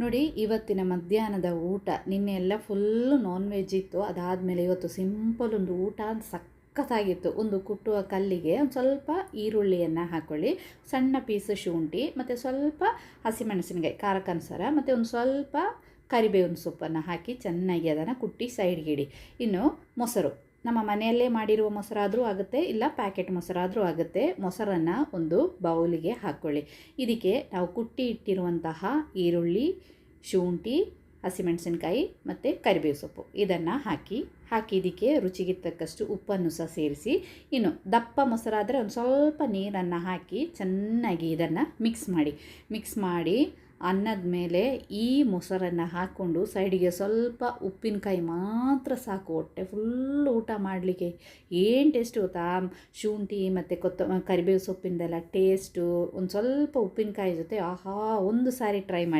ನೋಡಿ, ಇವತ್ತಿನ ಮಧ್ಯಾಹ್ನದ ಊಟ. ನಿನ್ನೆ ಎಲ್ಲ ಫುಲ್ಲು ನಾನ್ ವೆಜ್ ಇತ್ತು. ಅದಾದಮೇಲೆ ಇವತ್ತು ಸಿಂಪಲ್ ಒಂದು ಊಟ ಸಖತ್ತಾಗಿತ್ತು ಒಂದು ಕುಟ್ಟುವ ಕಲ್ಲಿಗೆ ಒಂದು ಸ್ವಲ್ಪ ಈರುಳ್ಳಿಯನ್ನು ಹಾಕ್ಕೊಳ್ಳಿ ಸಣ್ಣ ಪೀಸ್ ಶುಂಠಿ ಮತ್ತು ಸ್ವಲ್ಪ ಹಸಿಮೆಣಸಿನಕಾಯಿ ಖಾರಕ್ಕನುಸಾರ ಮತ್ತು ಒಂದು ಸ್ವಲ್ಪ ಕರಿಬೇವಿನ ಸೊಪ್ಪನ್ನು ಹಾಕಿ ಚೆನ್ನಾಗಿ ಅದನ್ನು ಕುಟ್ಟಿ ಸೈಡ್ಗಿಡಿ ಇನ್ನು ಮೊಸರು. ನಮ್ಮ ಮನೆಯಲ್ಲೇ ಮಾಡಿರುವ ಮೊಸರಾದರೂ ಆಗುತ್ತೆ, ಇಲ್ಲ ಪ್ಯಾಕೆಟ್ ಮೊಸರಾದರೂ ಆಗುತ್ತೆ. ಮೊಸರನ್ನು ಒಂದು ಬೌಲಿಗೆ ಹಾಕ್ಕೊಳ್ಳಿ ಇದಕ್ಕೆ ನಾವು ಕುಟ್ಟಿ ಇಟ್ಟಿರುವಂತಹ ಈರುಳ್ಳಿ, ಶುಂಠಿ, ಹಸಿಮೆಣಸಿನ್ಕಾಯಿ ಮತ್ತು ಕರಿಬೇವು ಸೊಪ್ಪು ಇದನ್ನು ಹಾಕಿ ಹಾಕಿ ಇದಕ್ಕೆ ರುಚಿಗೆ ತಕ್ಕಷ್ಟು ಉಪ್ಪನ್ನು ಸಹ ಸೇರಿಸಿ, ಇನ್ನು ದಪ್ಪ ಮೊಸರಾದರೆ ಒಂದು ಸ್ವಲ್ಪ ನೀರನ್ನು ಹಾಕಿ ಚೆನ್ನಾಗಿ ಇದನ್ನು ಮಿಕ್ಸ್ ಮಾಡಿ. ಮಿಕ್ಸ್ ಮಾಡಿ ಅನ್ನದ ಮೇಲೆ ಈ ಮೊಸರನ್ನು ಹಾಕ್ಕೊಂಡು ಸೈಡಿಗೆ ಸ್ವಲ್ಪ ಉಪ್ಪಿನಕಾಯಿ ಮಾತ್ರ ಸಾಕು. ಹೊಟ್ಟೆ ಫುಲ್ ಊಟ ಮಾಡಲಿಕ್ಕೆ ಏನು ಟೇಸ್ಟ್ ಗೊತ್ತಾ? ಶುಂಠಿ ಮತ್ತು ಕೊತ್ತ ಕರಿಬೇವು ಸೊಪ್ಪಿಂದೆಲ್ಲ ಟೇಸ್ಟು ಒಂದು ಸ್ವಲ್ಪ ಉಪ್ಪಿನಕಾಯಿ ಜೊತೆ ಆಹಾ, ಒಂದು ಸಾರಿ ಟ್ರೈ ಮಾಡಿ.